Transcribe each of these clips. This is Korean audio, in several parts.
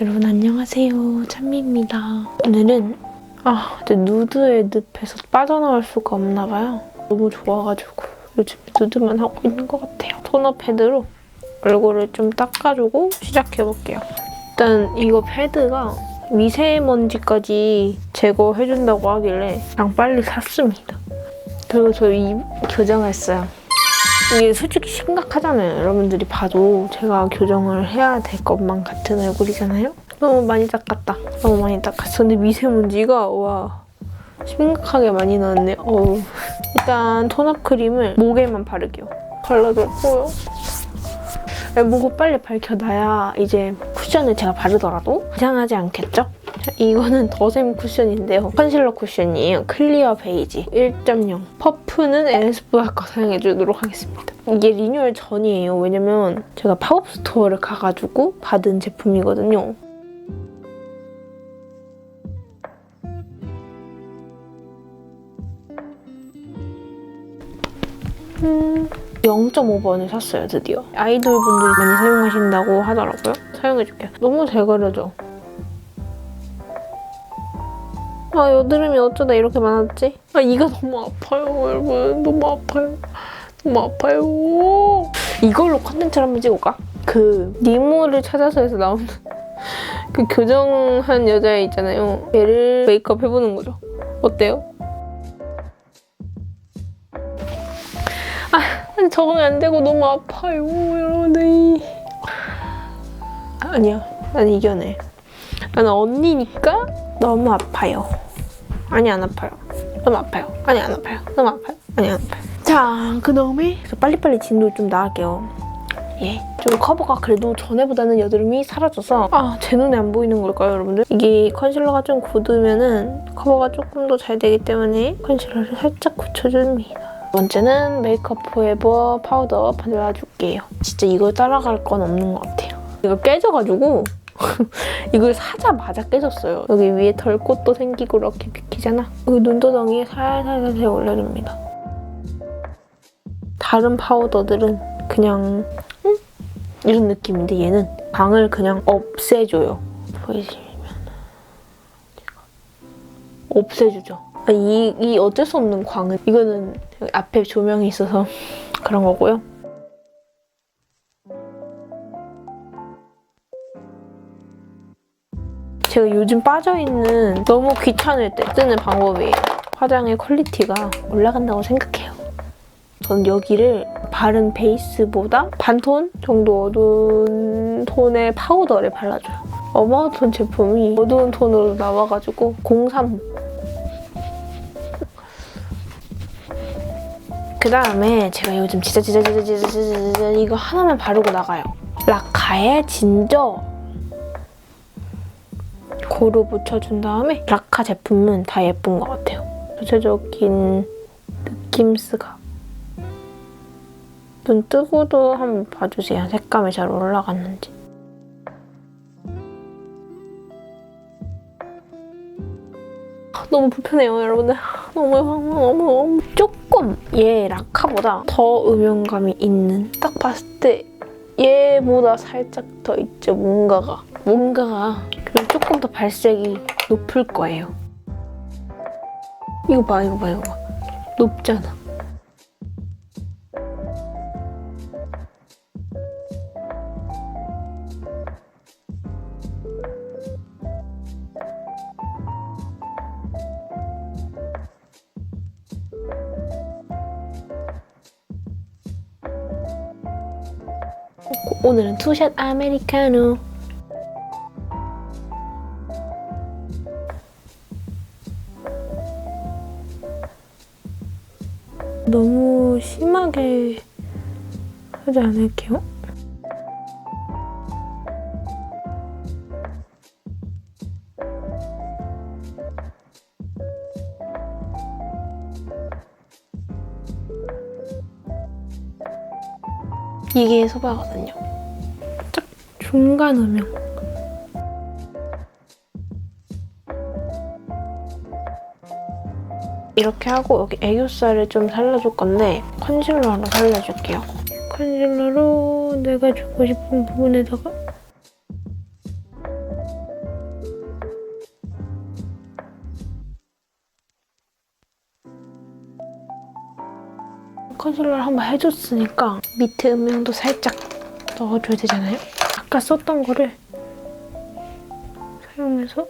여러분 안녕하세요. 찬미입니다. 오늘은 아, 누드의 늪에서 빠져나올 수가 없나 봐요. 너무 좋아가지고 요즘 누드만 하고 있는 것 같아요. 토너 패드로 얼굴을 좀 닦아주고 시작해볼게요. 일단 이거 패드가 미세먼지까지 제거해준다고 하길래 그냥 빨리 샀습니다. 그리고 저이 교정했어요. 이게 솔직히 심각하잖아요. 여러분들이 봐도 제가 교정을 해야 될 것만 같은 얼굴이잖아요. 너무 많이 닦았다. 너무 많이 닦았어. 근데 미세먼지가 와 심각하게 많이 나왔네. 어우. 일단 톤업 크림을 목에만 바르게요. 발라줬고요. 네, 목을 빨리 밝혀놔야 이제 쿠션을 제가 바르더라도 이상하지 않겠죠? 자, 이거는 더샘 쿠션인데요. 컨실러 쿠션이에요. 클리어 베이지 1.0. 퍼프는 NSV가 거 사용해주도록 하겠습니다. 이게 리뉴얼 전이에요. 왜냐면 제가 팝업 스토어를 가가지고 받은 제품이거든요. 음, 0.5번을 샀어요, 드디어. 아이돌 분들이 많이 사용하신다고 하더라고요. 사용해줄게요. 너무 잘 가려져. 아, 여드름이 어쩌다 이렇게 많았지? 아, 이가 너무 아파요, 여러분. 너무 아파요. 너무 아파요. 이걸로 컨텐츠를 한번 찍을까? 그, 니모를 찾아서에서 나오는 그 교정한 여자 있잖아요. 얘를 메이크업 해보는 거죠. 어때요? 아니, 적응이 안 되고 너무 아파요, 여러분들. 아니야, 난 이겨내. 나는 언니니까 너무 아파요. 아니, 안 아파요. 너무 아파요. 아니, 안 아파요. 너무 아파요. 아니, 안 아파요. 자, 그 다음에 빨리빨리 진도 좀 나갈게요. 예. 좀 커버가 그래도 전에보다는 여드름이 사라져서 아, 제 눈에 안 보이는 걸까요, 여러분들? 이게 컨실러가 좀 굳으면은 커버가 조금 더 잘 되기 때문에 컨실러를 살짝 굳혀줍니다. 두 번째는 메이크업 포에버 파우더 발라줄게요. 진짜 이걸 따라갈 건 없는 것 같아요. 이거 깨져가지고 이걸 사자마자 깨졌어요. 여기 위에 덜꽃도 생기고 이렇게 비키잖아. 여기 눈도덩이에 살살살살 올려줍니다. 다른 파우더들은 그냥 음? 이런 느낌인데 얘는 광을 그냥 없애줘요. 보이시면 없애주죠. 아, 이, 이 어쩔 수 없는 광은 이거는 앞에 조명이 있어서 그런 거고요. 제가 요즘 빠져있는 너무 귀찮을 때 쓰는 방법이에요. 화장의 퀄리티가 올라간다고 생각해요. 전 여기를 바른 베이스보다 반톤 정도 어두운 톤의 파우더를 발라줘요. 어마어톤 제품이 어두운 톤으로 나와가지고 03 그 다음에 제가 요즘 진짜 진짜 진짜 진짜 진짜 이거 하나만 바르고 나가요. 라카의 진저 고루 묻혀준 다음에 라카 제품은 다 예쁜 것 같아요. 전체적인 느낌스가 눈 뜨고도 한번 봐주세요. 색감이 잘 올라갔는지. 너무 불편해요, 여러분들. 너무, 너무, 너무. 조금 얘 라카보다 더 음영감이 있는. 딱 봤을 때 얘보다 살짝 더 있죠, 뭔가가. 뭔가가. 그리고 조금 더 발색이 높을 거예요. 이거 봐, 이거 봐, 이거 봐. 높잖아. 오늘은 투샷 아메리카노. 너무 심하게 하지 않을게요. 이게 소바거든요. 딱 중간 음영. 이렇게 하고 여기 애교살을 좀 살려줄 건데 컨실러로 살려줄게요. 컨실러로 내가 주고 싶은 부분에다가 컨실러를 한번 해줬으니까 밑에 음영도 살짝 넣어줘야 되잖아요? 아까 썼던 거를 사용해서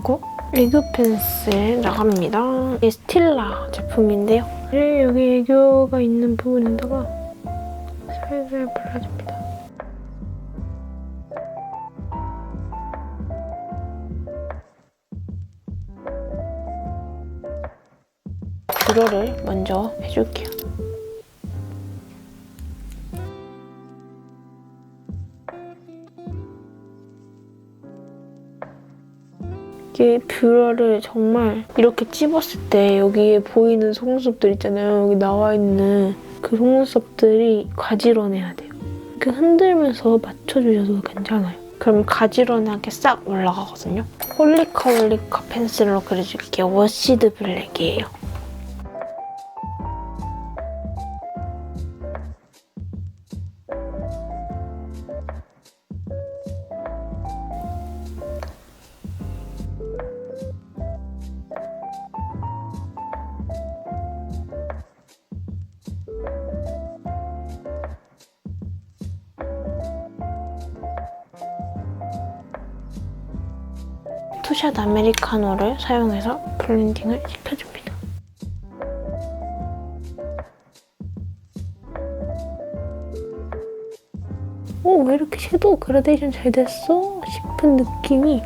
그리고 애교 펜슬 나갑니다. 이게 스틸라 제품인데요. 여기 애교가 있는 부분에다가 살살 발라줍니다. 뷰러를 먼저 해줄게요. 이게 뷰러를 정말 이렇게 찝었을 때 여기에 보이는 속눈썹들 있잖아요. 여기 나와 있는 그 속눈썹들이 가지런해야 돼요. 이렇게 흔들면서 맞춰주셔도 괜찮아요. 그럼 가지런하게 싹 올라가거든요. 홀리카 홀리카 펜슬로 그려줄게요. 워시드 블랙이에요. 투샷 아메리카노를 사용해서 블렌딩을 시켜줍니다. 오, 왜 이렇게 섀도우 그라데이션 잘 됐어? 싶은 느낌이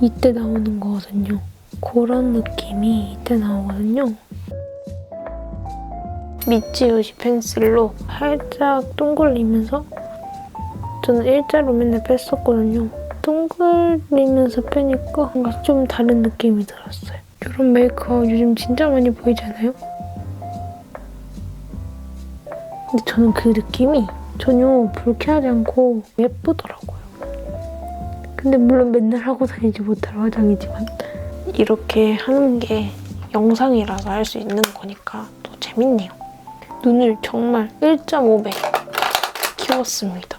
이때 나오는 거거든요. 그런 느낌이 이때 나오거든요. 미치요시 펜슬로 살짝 동글리면서 저는 일자로 맨날 뺐었거든요. 동글리면서 빼니까 뭔가 좀 다른 느낌이 들었어요. 이런 메이크업 요즘 진짜 많이 보이잖아요? 근데 저는 그 느낌이 전혀 불쾌하지 않고 예쁘더라고요. 근데 물론 맨날 하고 다니지 못할 화장이지만 이렇게 하는 게 영상이라서 할 수 있는 거니까 또 재밌네요. 눈을 정말 1.5배 키웠습니다.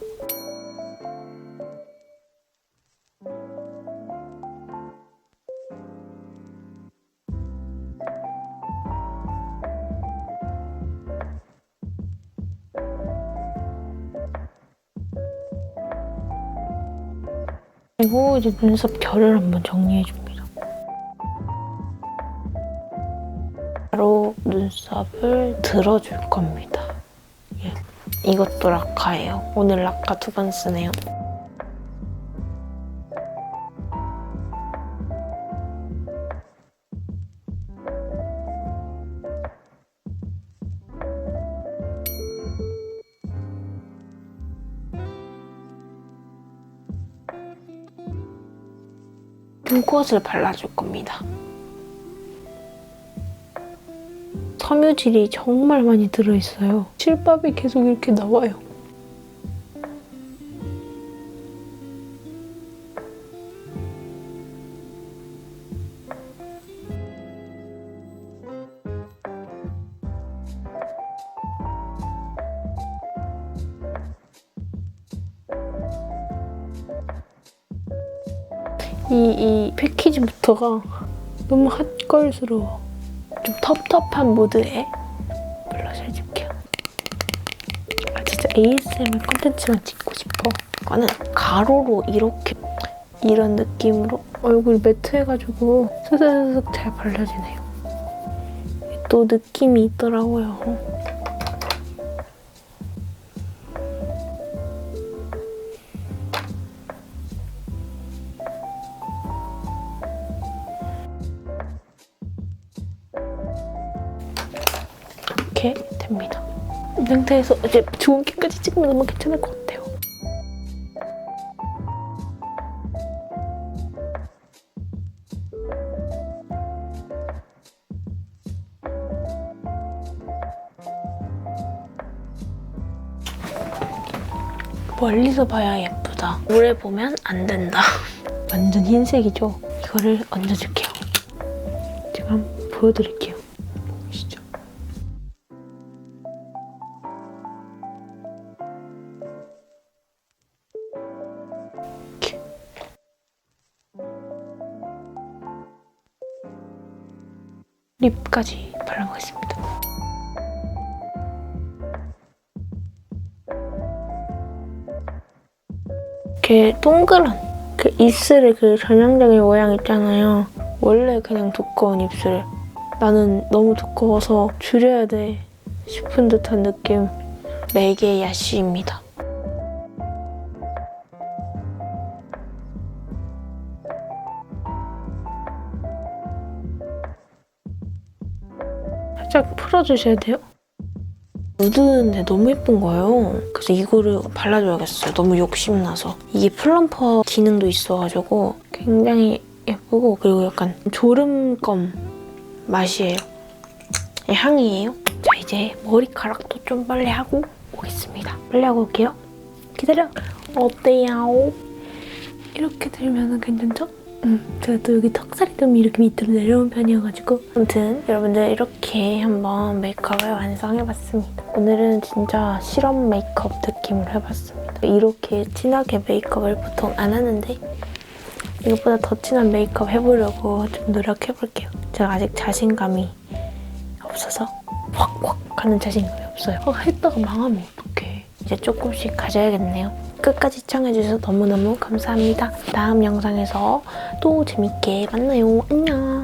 그리고 이제 눈썹 결을 한번 정리해 줍니다. 바로 눈썹을 들어줄 겁니다. 예. 이것도 라카예요. 오늘 라카 두 번 쓰네요. 눈꽃을 발라줄 겁니다. 섬유질이 정말 많이 들어있어요. 실밥이 계속 이렇게 나와요. 이, 이 패키지부터가 너무 핫걸스러워. 좀 텁텁한 무드의 블러셔 해줄게요. 아, 진짜 ASMR 콘텐츠만 찍고 싶어. 이거는 가로로 이렇게 이런 느낌으로 얼굴 매트해가지고 스스스슥 잘 발라지네요. 또 느낌이 있더라고요. 상태에서 이제 좋은 캔까지 찍으면 너무 괜찮을 것 같아요. 멀리서 봐야 예쁘다. 오래 보면 안 된다. 완전 흰색이죠? 이거를 얹어줄게요. 한번 보여드릴게요. 립까지 발라보겠습니다. 이렇게 동그란 그 입술의 그 전형적인 모양 있잖아요. 원래 그냥 두꺼운 입술. 나는 너무 두꺼워서 줄여야 돼 싶은 듯한 느낌. 맥의 야시입니다. 살짝 풀어주셔야 돼요. 묻은데 너무 예쁜 거예요. 그래서 이거를 발라줘야겠어요. 너무 욕심나서. 이게 플럼퍼 기능도 있어가지고 굉장히 예쁘고 그리고 약간 졸음껌 맛이에요. 이 향이에요. 자 이제 머리카락도 좀 빨리 하고 오겠습니다. 빨리 하고 올게요. 기다려. 어때요? 이렇게 들면 은 괜찮죠? 음, 제가 또 여기 턱살이 좀 이렇게 밑으로 내려온 편이어가지고 아무튼 여러분들 이렇게 한번 메이크업을 완성해봤습니다. 오늘은 진짜 실험 메이크업 느낌으로 해봤습니다. 이렇게 진하게 메이크업을 보통 안 하는데 이것보다 더 진한 메이크업 해보려고 좀 노력해볼게요. 제가 아직 자신감이 없어서 확확 하는 자신감이 없어요. 어, 했다가 망하면 어떡해. 이제 조금씩 가져야겠네요. 끝까지 시청해주셔서 너무너무 감사합니다. 다음 영상에서 또 재밌게 만나요. 안녕.